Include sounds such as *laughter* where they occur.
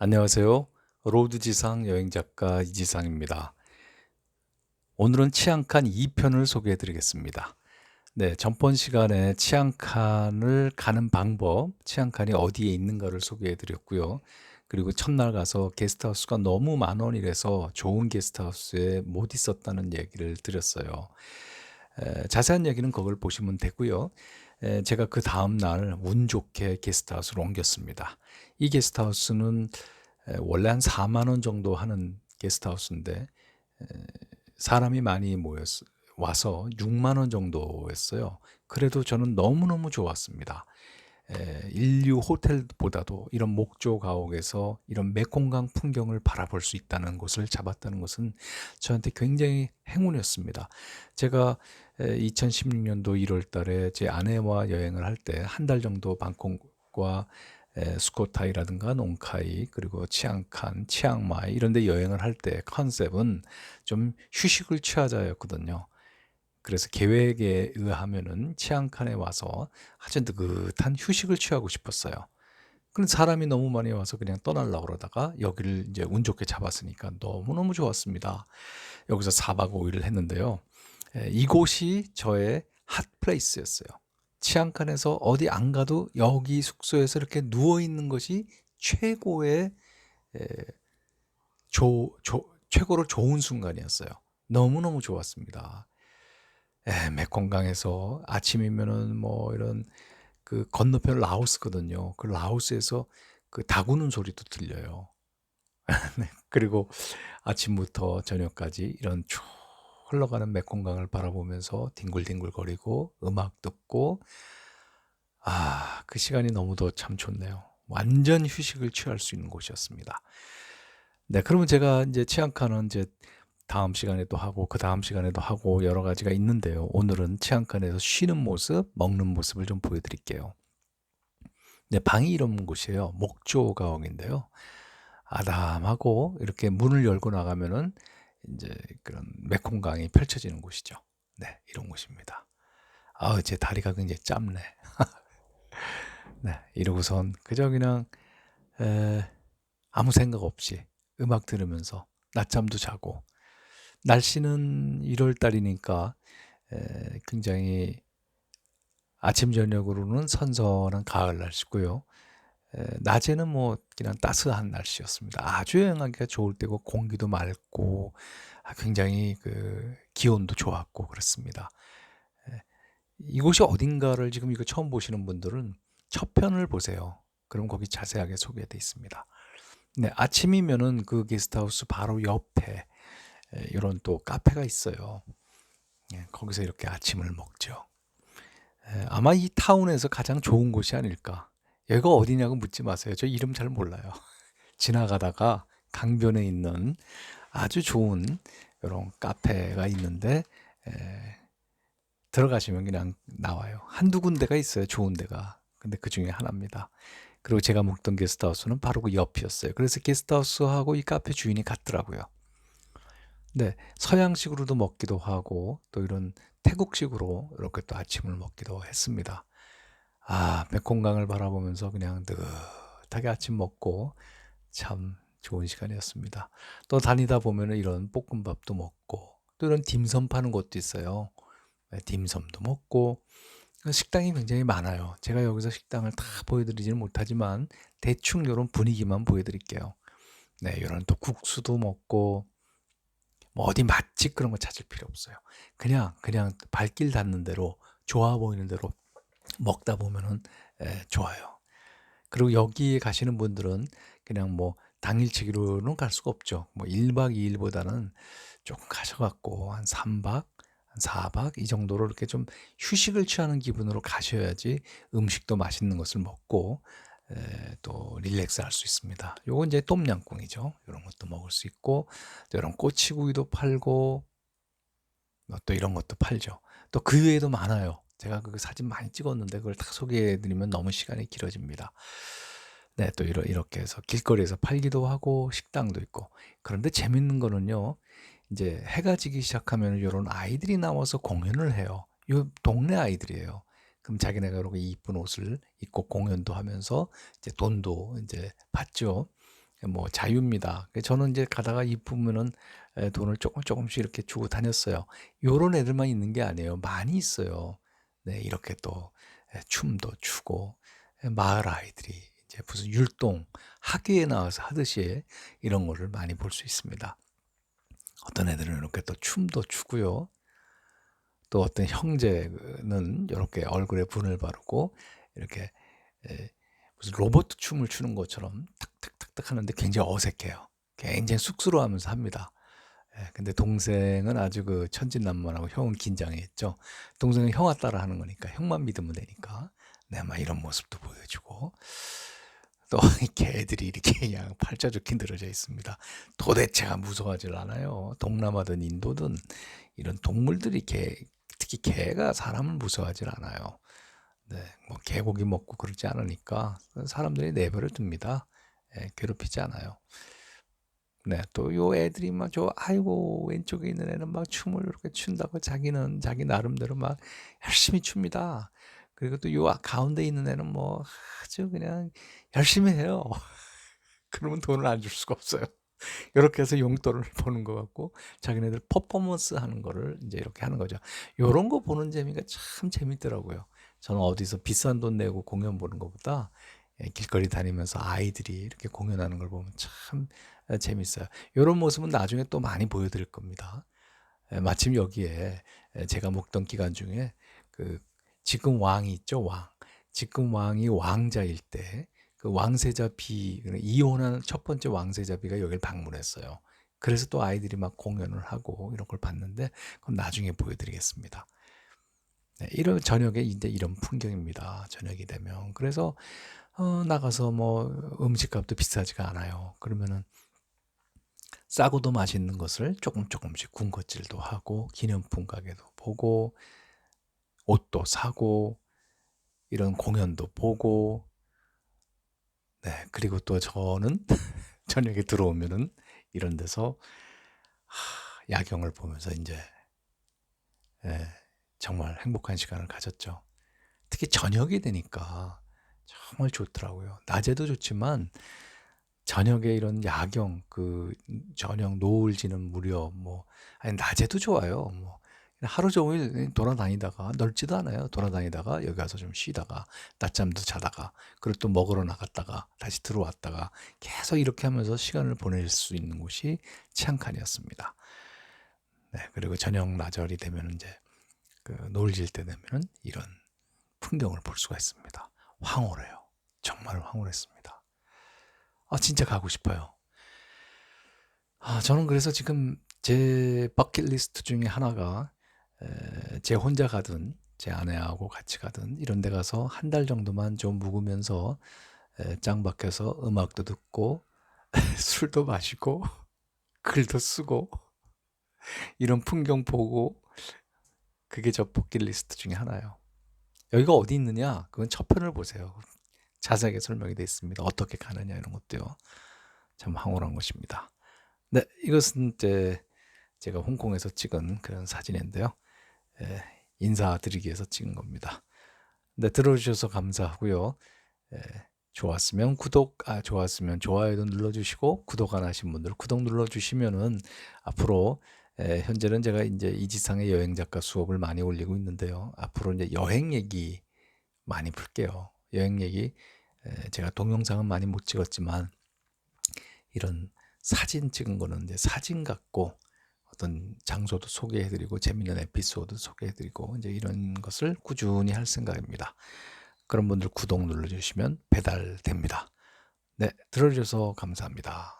안녕하세요. 로드 지상 여행 작가 이지상입니다. 오늘은 치앙칸 2편을 소개해 드리겠습니다. 네, 전번 시간에 치앙칸을 가는 방법, 치앙칸이 어디에 있는가를 소개해 드렸고요. 그리고 첫날 가서 게스트하우스가 너무 만 원이라서 좋은 게스트하우스에 못 있었다는 얘기를 드렸어요. 에, 자세한 얘기는 그걸 보시면 되고요. 에, 제가 그 다음 날 운 좋게 게스트하우스로 옮겼습니다. 이 게스트하우스는 에, 원래 한 4만 원 정도 하는 게스트하우스인데 에, 사람이 많이 모였 와서 6만 원 정도였어요. 그래도 저는 너무너무 좋았습니다. 에, 인류 호텔보다도 이런 목조 가옥에서 이런 메콩강 풍경을 바라볼 수 있다는 곳을 잡았다는 것은 저한테 굉장히 행운이었습니다. 제가 2016년도 1월 달에 제 아내와 여행을 할 때 한 달 정도 방콕과 에, 스코타이라든가 농카이 그리고 치앙칸, 치앙마이 이런 데 여행을 할 때 컨셉은 좀 휴식을 취하자였거든요. 그래서 계획에 의하면은 치앙칸에 와서 아주 느긋한 휴식을 취하고 싶었어요. 근데 사람이 너무 많이 와서 그냥 떠나려고 그러다가 여기를 이제 운 좋게 잡았으니까 너무너무 좋았습니다. 여기서 4박 5일을 했는데요. 에, 이곳이 저의 핫플레이스였어요. 치앙칸에서 어디 안 가도 여기 숙소에서 이렇게 누워 있는 것이 최고의 에, 조, 조, 최고로 좋은 순간이었어요. 너무너무 좋았습니다. 에, 메콩강에서 아침이면은 뭐 이런 그 건너편 라오스거든요. 그 라오스에서 그 다구는 소리도 들려요. *laughs* 네, 그리고 아침부터 저녁까지 이런 쭉 흘러가는 메콩강을 바라보면서 뒹굴뒹굴거리고 음악 듣고 아, 그 시간이 너무도 참 좋네요. 완전 휴식을 취할 수 있는 곳이었습니다. 네, 그러면 제가 이제 치앙칸은 이제 다음 시간에도 하고 그 다음 시간에도 하고 여러 가지가 있는데요. 오늘은 치앙칸에서 쉬는 모습, 먹는 모습을 좀 보여드릴게요. 네, 방이 이런 곳이에요. 목조 가옥인데요. 아담하고 이렇게 문을 열고 나가면은 이제 그런 메콩강이 펼쳐지는 곳이죠. 네, 이런 곳입니다. 아, 제 다리가 굉장히 짧네. *laughs* 네, 이러고선 그저 그냥 에, 아무 생각 없이 음악 들으면서 낮잠도 자고 날씨는 1월 달이니까 에, 굉장히 아침 저녁으로는 선선한 가을 날씨고요. 에, 낮에는 뭐 그냥 따스한 날씨였습니다. 아주 여행하기가 좋을 때고 공기도 맑고 아, 굉장히 그 기온도 좋았고 그렇습니다. 에, 이곳이 어딘가를 지금 이거 처음 보시는 분들은 첫 편을 보세요. 그럼 거기 자세하게 소개되어 있습니다. 네, 아침이면은 그 게스트하우스 바로 옆에 이런 또 카페가 있어요. 예, 거기서 이렇게 아침을 먹죠. 아마 이 타운에서 가장 좋은 곳이 아닐까. 여기가 어디냐고 묻지 마세요. 저 이름 잘 몰라요. *laughs* 지나가다가 강변에 있는 아주 좋은 이런 카페가 있는데 에, 들어가시면 그냥 나와요. 한두 군데가 있어요. 좋은 데가. 근데 그 중에 하나입니다. 그리고 제가 묵던 게스트하우스는 바로 그 옆이었어요. 그래서 게스트하우스하고 이 카페 주인이 같더라고요. 네, 서양식으로도 먹기도 하고 또 이런 태국식으로 이렇게 또 아침을 먹기도 했습니다. 아, 메콩강을 바라보면서 그냥 느긋하게 아침 먹고 참 좋은 시간이었습니다. 또 다니다 보면은 이런 볶음밥도 먹고 또 이런 딤섬 파는 곳도 있어요. 네, 딤섬도 먹고 식당이 굉장히 많아요. 제가 여기서 식당을 다 보여드리지는 못하지만 대충 이런 분위기만 보여드릴게요. 네, 이런 또 국수도 먹고 뭐 어디 맛집 그런 거 찾을 필요 없어요. 그냥 그냥 발길 닿는 대로 좋아 보이는 대로 먹다 보면은 에, 좋아요. 그리고 여기에 가시는 분들은 그냥 뭐 당일치기로는 갈 수가 없죠. 뭐 1박 2일보다는 조금 가셔갖고 한 3박, 한 4박 이 정도로 이렇게 좀 휴식을 취하는 기분으로 가셔야지 음식도 맛있는 것을 먹고 에, 또 릴렉스 할 수 있습니다. 요건 이제 똠양꿍이죠. 이런 것도 먹을 수 있고 또 이런 꼬치구이도 팔고 뭐또 이런 것도 팔죠. 또 그 외에도 많아요. 제가 그 사진 많이 찍었는데 그걸 다 소개해 드리면 너무 시간이 길어집니다. 네, 또 이러, 이렇게 해서 길거리에서 팔기도 하고 식당도 있고. 그런데 재밌는 거는요. 이제 해가 지기 시작하면 이런 아이들이 나와서 공연을 해요. 이 동네 아이들이에요. 그럼 자기네가 이렇게 이쁜 옷을 입고 공연도 하면서 이제 돈도 이제 받죠. 뭐 자유입니다. 저는 이제 가다가 이쁘면은 에, 돈을 조금 조금씩 이렇게 주고 다녔어요. 요런 애들만 있는 게 아니에요. 많이 있어요. 네, 이렇게 또 에, 춤도 추고 에, 마을 아이들이 이제 무슨 율동 학교에 나와서 하듯이 이런 거를 많이 볼 수 있습니다. 어떤 애들은 이렇게 또 춤도 추고요. 또 어떤 형제는 이렇게 얼굴에 분을 바르고 이렇게 에, 무슨 로봇 춤을 추는 것처럼 탁탁탁탁 하는데 굉장히 어색해요. 굉장히 쑥스러워하면서 합니다. 예, 근데 동생은 아주 그 천진난만하고 형은 긴장했죠. 동생은 형아 따라 하는 거니까 형만 믿으면 되니까. 네, 막 이런 모습도 보여주고. 또 *laughs* 개들이 이렇게 그냥 팔자 좋게 늘어져 있습니다. 도대체가 무서워하질 않아요. 동남아든 인도든 이런 동물들이 개, 특히 개가 사람을 무서워하질 않아요. 네, 뭐 개고기 먹고 그러지 않으니까 사람들이 내버려 둡니다. 예, 괴롭히지 않아요. 네, 또 요 애들이 막 저 아이고 왼쪽에 있는 애는 막 춤을 이렇게 춘다고 자기는 자기 나름대로 막 열심히 춥니다. 그리고 또 요 가운데 있는 애는 뭐 아주 그냥 열심히 해요. *laughs* 그러면 돈을 안 줄 수가 없어요. *laughs* 이렇게 해서 용돈을 *laughs* 버는 것 같고 자기네들 퍼포먼스 하는 거를 이제 이렇게 하는 거죠. 요런 거 보는 재미가 참 재밌더라고요. 저는 어디서 비싼 돈 내고 공연 보는 것보다 예, 길거리 다니면서 아이들이 이렇게 공연하는 걸 보면 참 예, 재밌어요. 이런 모습은 나중에 또 많이 보여드릴 겁니다. 예, 마침 여기에 제가 묵던 기간 중에 그 지금 왕이 있죠 왕. 지금 왕이 왕자일 때 그 왕세자 비 이혼한 첫 번째 왕세자 비가 여기를 방문했어요. 그래서 또 아이들이 막 공연을 하고 이런 걸 봤는데 그럼 나중에 보여드리겠습니다. 네, 이런 저녁에 이제 이런 풍경입니다. 저녁이 되면 그래서 어, 나가서 뭐 음식값도 비싸지가 않아요. 그러면은 싸고도 맛있는 것을 조금 조금씩 군것질도 하고 기념품 가게도 보고 옷도 사고 이런 공연도 보고 네 그리고 또 저는 *laughs* 저녁에 들어오면은 이런 데서 하, 야경을 보면서 이제 예, 정말 행복한 시간을 가졌죠. 특히 저녁이 되니까 정말 좋더라고요. 낮에도 좋지만 저녁에 이런 야경 그 저녁 노을 지는 무렵 뭐 아니 낮에도 좋아요. 뭐 하루 종일 돌아다니다가 넓지도 않아요. 돌아다니다가 여기 와서 좀 쉬다가 낮잠도 자다가 그리고 또 먹으러 나갔다가 다시 들어왔다가 계속 이렇게 하면서 시간을 보낼 수 있는 곳이 치안칸이었습니다. 네, 그리고 저녁 나절이 되면 이제 그 노을 질 때 되면은 이런 풍경을 볼 수가 있습니다. 황홀해요. 정말 황홀했습니다. 아, 진짜 가고 싶어요. 아, 저는 그래서 지금 제 버킷리스트 중에 하나가 에, 제 혼자 가든 제 아내하고 같이 가든 이런 데 가서 한 달 정도만 좀 묵으면서 에, 짱 박혀서 음악도 듣고 *laughs* 술도 마시고 *laughs* 글도 쓰고 *laughs* 이런 풍경 보고 그게 저 버킷리스트 중에 하나예요. 여기가 어디 있느냐? 그건 첫 편을 보세요. 자세하게 설명이 되어 있습니다. 어떻게 가느냐 이런 것도요. 참 황홀한 것입니다. 네, 이것은 이제 제가 홍콩에서 찍은 그런 사진인데요. 예, 인사드리기 위해서 찍은 겁니다. 네, 들어주셔서 감사하고요. 예, 좋았으면 구독, 아, 좋았으면 좋아요도 눌러주시고, 구독 안 하신 분들 구독 눌러주시면은 앞으로 에, 현재는 제가 이제 이지상의 여행 작가 수업을 많이 올리고 있는데요. 앞으로 이제 여행 얘기 많이 풀게요. 여행 얘기 에, 제가 동영상은 많이 못 찍었지만 이런 사진 찍은 거는 이제 사진 갖고 어떤 장소도 소개해드리고 재밌는 에피소드 소개해드리고 이제 이런 것을 꾸준히 할 생각입니다. 그런 분들 구독 눌러주시면 배달됩니다. 네, 들어주셔서 감사합니다.